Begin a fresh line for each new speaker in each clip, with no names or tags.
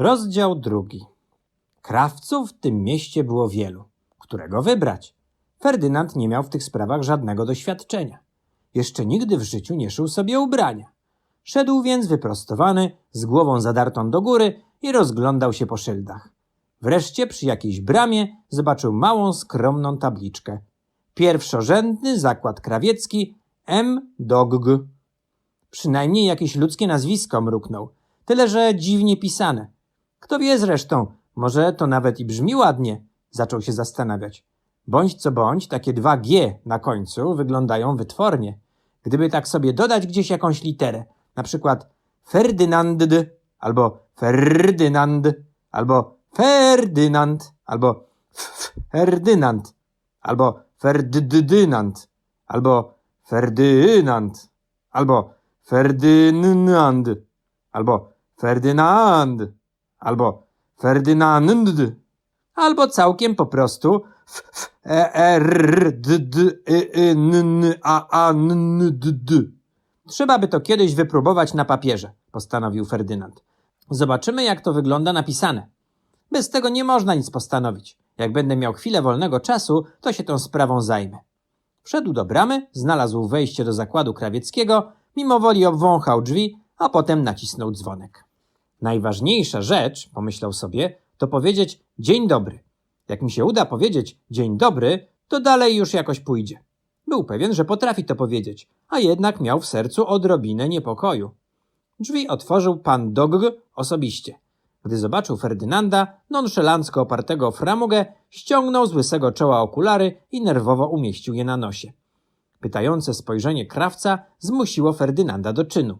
Rozdział drugi. Krawców w tym mieście było wielu. Którego wybrać? Ferdynand nie miał w tych sprawach żadnego doświadczenia. Jeszcze nigdy w życiu nie szył sobie ubrania. Szedł więc wyprostowany, z głową zadartą do góry i rozglądał się po szyldach. Wreszcie przy jakiejś bramie zobaczył małą, skromną tabliczkę. Pierwszorzędny zakład krawiecki M. Dogg. Przynajmniej jakieś ludzkie nazwisko mruknął. Tyle, że dziwnie pisane. Kto wie zresztą, może to nawet i brzmi ładnie, zaczął się zastanawiać. Bądź co bądź, takie dwa G na końcu wyglądają wytwornie. Gdyby tak sobie dodać gdzieś jakąś literę, na przykład Ferdynand, albo Ferdynand, albo Ferdynand, albo Ferdynand, albo Ferdynand, albo Ferdynand, albo Ferdynand, albo Ferdynand, albo Ferdynand, albo całkiem po prostu f, f, e, r, d, d, y, y, n, n, a, a, n, n, d, d. Trzeba by to kiedyś wypróbować na papierze, postanowił Ferdynand. Zobaczymy, jak to wygląda napisane. Bez tego nie można nic postanowić. Jak będę miał chwilę wolnego czasu, to się tą sprawą zajmę. Wszedł do bramy, znalazł wejście do zakładu krawieckiego, mimo woli obwąchał drzwi, a potem nacisnął dzwonek. Najważniejsza rzecz, pomyślał sobie, to powiedzieć dzień dobry. Jak mi się uda powiedzieć dzień dobry, to dalej już jakoś pójdzie. Był pewien, że potrafi to powiedzieć, a jednak miał w sercu odrobinę niepokoju. Drzwi otworzył pan Dogg osobiście. Gdy zobaczył Ferdynanda, nonszalancko opartego o framugę, ściągnął z łysego czoła okulary i nerwowo umieścił je na nosie. Pytające spojrzenie krawca zmusiło Ferdynanda do czynu.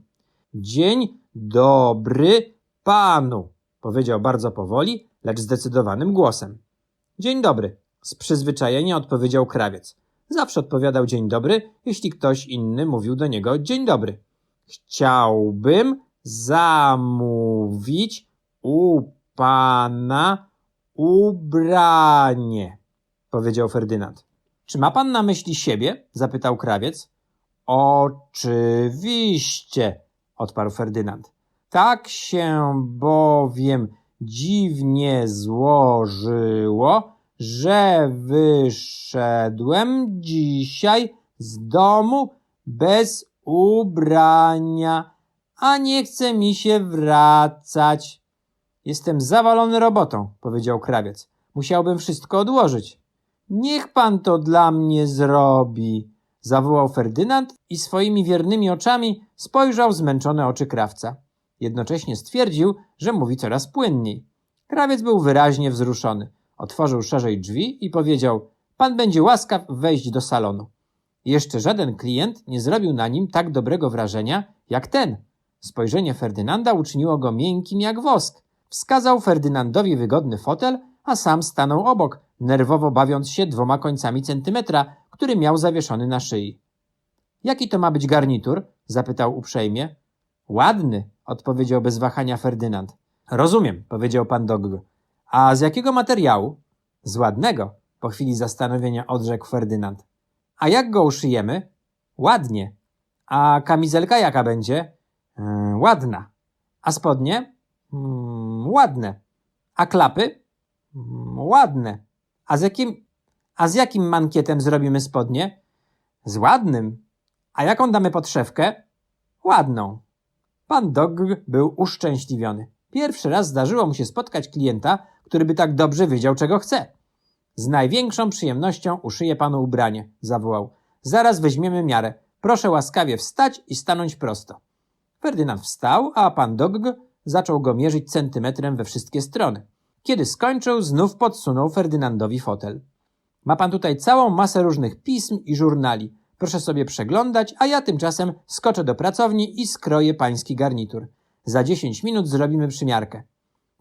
Dzień dobry panu, powiedział bardzo powoli, lecz zdecydowanym głosem. Dzień dobry, z przyzwyczajenia odpowiedział krawiec. Zawsze odpowiadał dzień dobry, jeśli ktoś inny mówił do niego dzień dobry. Chciałbym zamówić u pana ubranie, powiedział Ferdynand. Czy ma pan na myśli siebie? zapytał krawiec. Oczywiście, odparł Ferdynand. Tak się bowiem dziwnie złożyło, że wyszedłem dzisiaj z domu bez ubrania, a nie chce mi się wracać. Jestem zawalony robotą, powiedział krawiec. Musiałbym wszystko odłożyć. Niech pan to dla mnie zrobi, zawołał Ferdynand i swoimi wiernymi oczami spojrzał zmęczone oczy krawca. Jednocześnie stwierdził, że mówi coraz płynniej. Krawiec był wyraźnie wzruszony. Otworzył szerzej drzwi i powiedział: Pan będzie łaskaw wejść do salonu. Jeszcze żaden klient nie zrobił na nim tak dobrego wrażenia jak ten. Spojrzenie Ferdynanda uczyniło go miękkim jak wosk. Wskazał Ferdynandowi wygodny fotel, a sam stanął obok, nerwowo bawiąc się dwoma końcami centymetra, który miał zawieszony na szyi. Jaki to ma być garnitur? zapytał uprzejmie. Ładny, odpowiedział bez wahania Ferdynand. Rozumiem, powiedział pan Dogg. A z jakiego materiału? Z ładnego, po chwili zastanowienia odrzekł Ferdynand. A jak go uszyjemy? Ładnie. A kamizelka jaka będzie? Yy, ładna. A spodnie? Yy, ładne. A klapy? Yy, ładne. A z jakim, a z jakim mankietem zrobimy spodnie? Z ładnym. A jaką damy podszewkę? Ładną. Pan Dogg był uszczęśliwiony. Pierwszy raz zdarzyło mu się spotkać klienta, który by tak dobrze wiedział, czego chce. Z największą przyjemnością uszyję panu ubranie, zawołał. Zaraz weźmiemy miarę. Proszę łaskawie wstać i stanąć prosto. Ferdynand wstał, a pan Dogg zaczął go mierzyć centymetrem we wszystkie strony. Kiedy skończył, znów podsunął Ferdynandowi fotel. Ma pan tutaj całą masę różnych pism i żurnali. Proszę sobie przeglądać, a ja tymczasem skoczę do pracowni i skroję pański garnitur. Za dziesięć minut zrobimy przymiarkę.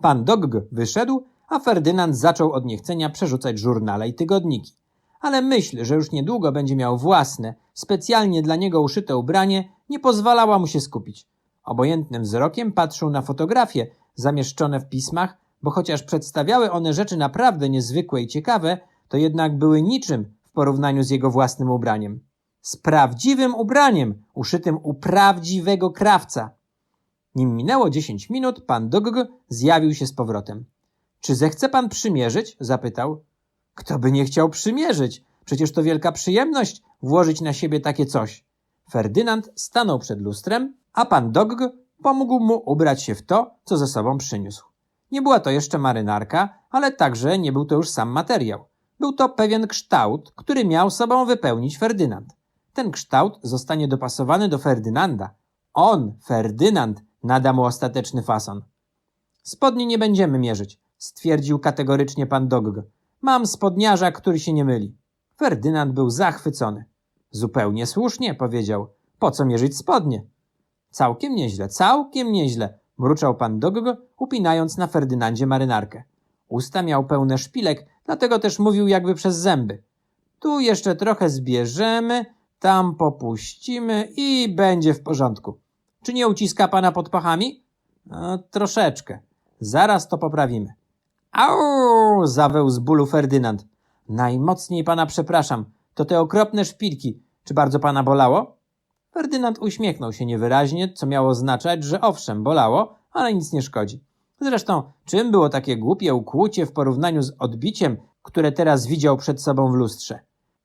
Pan Dogg wyszedł, a Ferdynand zaczął od niechcenia przerzucać żurnale i tygodniki. Ale myśl, że już niedługo będzie miał własne, specjalnie dla niego uszyte ubranie, nie pozwalała mu się skupić. Obojętnym wzrokiem patrzył na fotografie zamieszczone w pismach, bo chociaż przedstawiały one rzeczy naprawdę niezwykłe i ciekawe, to jednak były niczym w porównaniu z jego własnym ubraniem. Z prawdziwym ubraniem, uszytym u prawdziwego krawca. Nim minęło dziesięć minut, pan Dogg zjawił się z powrotem. Czy zechce pan przymierzyć? zapytał. Kto by nie chciał przymierzyć? Przecież to wielka przyjemność włożyć na siebie takie coś. Ferdynand stanął przed lustrem, a pan Dogg pomógł mu ubrać się w to, co ze sobą przyniósł. Nie była to jeszcze marynarka, ale także nie był to już sam materiał. Był to pewien kształt, który miał sobą wypełnić Ferdynand. Ten kształt zostanie dopasowany do Ferdynanda. On, Ferdynand, nada mu ostateczny fason. Spodni nie będziemy mierzyć, stwierdził kategorycznie pan Dogg. Mam spodniarza, który się nie myli. Ferdynand był zachwycony. Zupełnie słusznie, powiedział. Po co mierzyć spodnie? Całkiem nieźle, całkiem nieźle, mruczał pan Dogg, upinając na Ferdynandzie marynarkę. Usta miał pełne szpilek, dlatego też mówił jakby przez zęby. Tu jeszcze trochę zbierzemy, tam popuścimy i będzie w porządku. Czy nie uciska pana pod pachami? No, troszeczkę. Zaraz to poprawimy. Au! zaweł z bólu Ferdynand. Najmocniej pana przepraszam. To te okropne szpilki. Czy bardzo pana bolało? Ferdynand uśmiechnął się niewyraźnie, co miało oznaczać, że owszem, bolało, ale nic nie szkodzi. Zresztą, czym było takie głupie ukłucie w porównaniu z odbiciem, które teraz widział przed sobą w lustrze?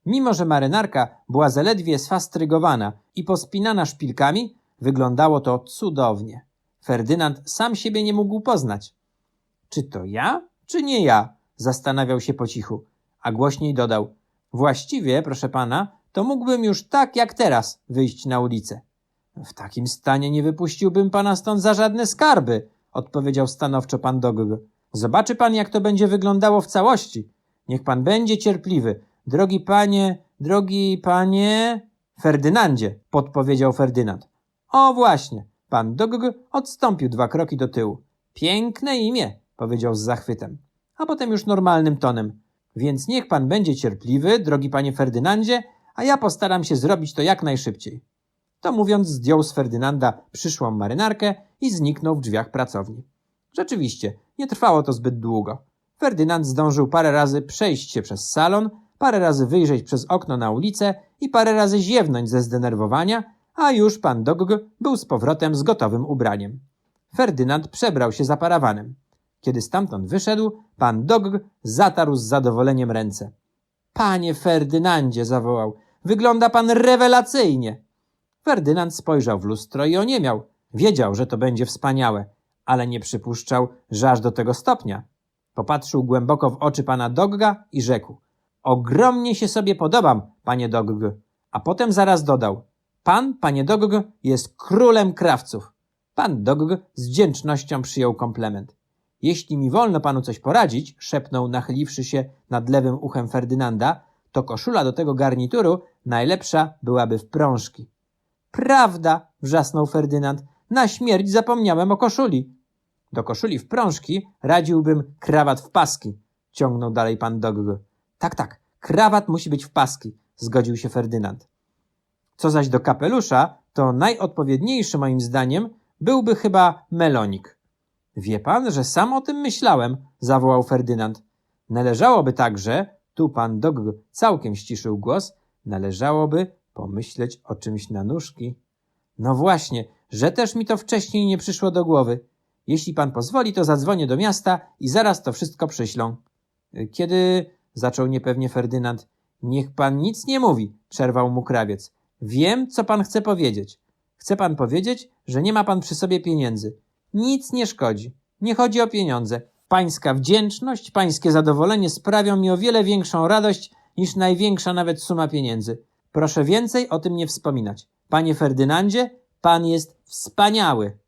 Mimo, że marynarka była zaledwie sfastrygowana i pospinana szpilkami, wyglądało to cudownie. Ferdynand sam siebie nie mógł poznać. Czy to ja, czy nie ja? Zastanawiał się po cichu, a głośniej dodał. Właściwie, proszę pana, to mógłbym już tak jak teraz wyjść na ulicę. W takim stanie nie wypuściłbym pana stąd za żadne skarby, odpowiedział stanowczo pan Dogg. Zobaczy pan, jak to będzie wyglądało w całości. Niech pan będzie cierpliwy. Drogi panie, drogi panie... Ferdynandzie, podpowiedział Ferdynand. O właśnie, pan Dogg odstąpił dwa kroki do tyłu. Piękne imię, powiedział z zachwytem, a potem już normalnym tonem. Więc niech pan będzie cierpliwy, drogi panie Ferdynandzie, a ja postaram się zrobić to jak najszybciej. To mówiąc, zdjął z Ferdynanda przyszłą marynarkę i zniknął w drzwiach pracowni. Rzeczywiście, nie trwało to zbyt długo. Ferdynand zdążył parę razy przejść się przez salon, parę razy wyjrzeć przez okno na ulicę i parę razy ziewnąć ze zdenerwowania, a już pan Dogg był z powrotem z gotowym ubraniem. Ferdynand przebrał się za parawanem. Kiedy stamtąd wyszedł, pan Dogg zatarł z zadowoleniem ręce. Panie Ferdynandzie, zawołał, wygląda pan rewelacyjnie. Ferdynand spojrzał w lustro i oniemiał. Wiedział, że to będzie wspaniałe, ale nie przypuszczał, że aż do tego stopnia. Popatrzył głęboko w oczy pana Dogga i rzekł. Ogromnie się sobie podobam, panie Dogg. A potem zaraz dodał. Pan, panie Dogg, jest królem krawców. Pan Dogg z wdzięcznością przyjął komplement. Jeśli mi wolno panu coś poradzić, szepnął, nachyliwszy się nad lewym uchem Ferdynanda, to koszula do tego garnituru najlepsza byłaby w prążki. Prawda, wrzasnął Ferdynand, na śmierć zapomniałem o koszuli. Do koszuli w prążki radziłbym krawat w paski, ciągnął dalej pan Dogg. Tak, tak, krawat musi być w paski, zgodził się Ferdynand. Co zaś do kapelusza, to najodpowiedniejszy moim zdaniem byłby chyba melonik. Wie pan, że sam o tym myślałem, zawołał Ferdynand. Należałoby także, tu pan Dogg całkiem ściszył głos, należałoby pomyśleć o czymś na nóżki. No właśnie, że też mi to wcześniej nie przyszło do głowy. Jeśli pan pozwoli, to zadzwonię do miasta i zaraz to wszystko przyślą. Kiedy, zaczął niepewnie Ferdynand, niech pan nic nie mówi, przerwał mu krawiec. Wiem, co pan chce powiedzieć. Chce pan powiedzieć, że nie ma pan przy sobie pieniędzy. Nic nie szkodzi. Nie chodzi o pieniądze. Pańska wdzięczność, pańskie zadowolenie sprawią mi o wiele większą radość niż największa nawet suma pieniędzy. Proszę więcej o tym nie wspominać. Panie Ferdynandzie, pan jest wspaniały.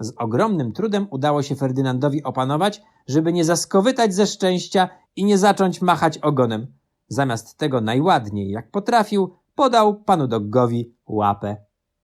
Z ogromnym trudem udało się Ferdynandowi opanować, żeby nie zaskowytać ze szczęścia i nie zacząć machać ogonem. Zamiast tego najładniej, jak potrafił, podał panu Doggowi łapę.